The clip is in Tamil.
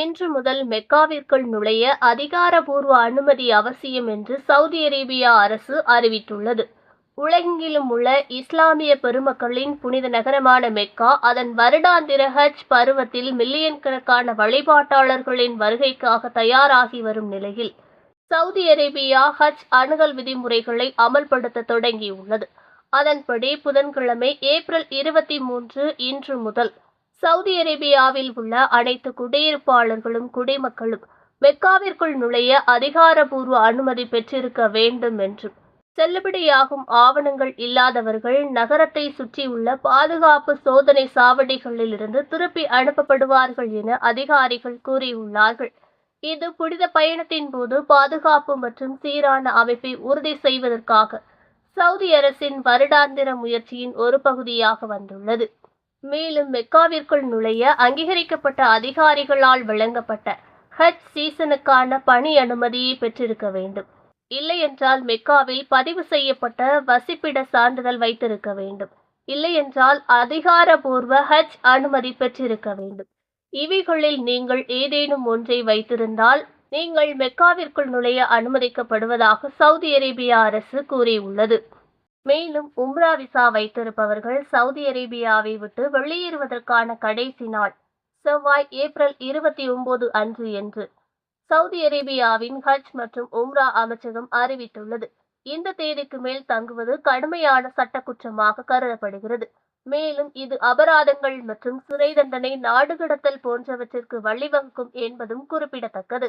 இன்று முதல் மெக்காவிற்குள் நுழைய அதிகாரபூர்வ அனுமதி அவசியம் என்று சவுதி அரேபியா அரசு அறிவித்துள்ளது. உலகெங்கிலும் உள்ள இஸ்லாமிய பெருமக்களின் புனித நகரமான மெக்கா அதன் வருடாந்திர ஹஜ் பருவத்தில் மில்லியன் கணக்கான வழிபாட்டாளர்களின் வருகைக்காக தயாராகி வரும் நிலையில் சவுதி அரேபியா ஹஜ் அணுகல் விதிமுறைகளை அமல்படுத்த தொடங்கியுள்ளது. அதன்படி புதன்கிழமை ஏப்ரல் இருபத்தி மூன்று இன்று முதல் சவுதி அரேபியாவில் உள்ள அனைத்து குடியிருப்பாளர்களும் குடிமக்களும் மெக்காவிற்குள் நுழைய அதிகாரபூர்வ அனுமதி பெற்றிருக்க வேண்டும் என்றும் செல்லுபடியாகும் ஆவணங்கள் இல்லாதவர்கள் நகரத்தை சுற்றியுள்ள பாதுகாப்பு சோதனை சாவடிகளிலிருந்து திருப்பி அனுப்பப்படுவார்கள் என அதிகாரிகள் கூறியுள்ளார்கள். இது புனித பயணத்தின் போது பாதுகாப்பு மற்றும் சீரான அமைப்பை உறுதி செய்வதற்காக சவுதி அரசின் வருடாந்திர முயற்சியின் ஒரு பகுதியாக வந்துள்ளது. மேலும் மெக்காவிற்குள் நுழைய அங்கீகரிக்கப்பட்ட அதிகாரிகளால் வழங்கப்பட்ட ஹஜ் சீசனுக்கான பணி அனுமதியை பெற்றிருக்க வேண்டும். இல்லையென்றால் மெக்காவில் பதிவு செய்யப்பட்ட வசிப்பிட சான்றிதழ் வைத்திருக்க வேண்டும். இல்லையென்றால் அதிகாரபூர்வ ஹஜ் அனுமதி பெற்றிருக்க வேண்டும். இவைகளில் நீங்கள் ஏதேனும் ஒன்றை வைத்திருந்தால் நீங்கள் மெக்காவிற்குள் நுழைய அனுமதிக்கப்படுவதாக சவுதி அரேபியா அரசு கூறியுள்ளது. மேலும் உம்ரா விசா வைத்திருப்பவர்கள் சவுதி அரேபியாவை விட்டு வெளியேறுவதற்கான கடைசி நாள் செவ்வாய் ஏப்ரல் இருபத்தி ஒன்பது அன்று என்று சவுதி அரேபியாவின் ஹஜ் மற்றும் உம்ரா அமைச்சகம் அறிவித்துள்ளது. இந்த தேதிக்கு மேல் தங்குவது கடுமையான சட்ட குற்றமாக கருதப்படுகிறது. மேலும் இது அபராதங்கள் மற்றும் சிறை தண்டனை நாடு கடத்தல் போன்றவற்றிற்கு வழிவகுக்கும் என்பதும் குறிப்பிடத்தக்கது.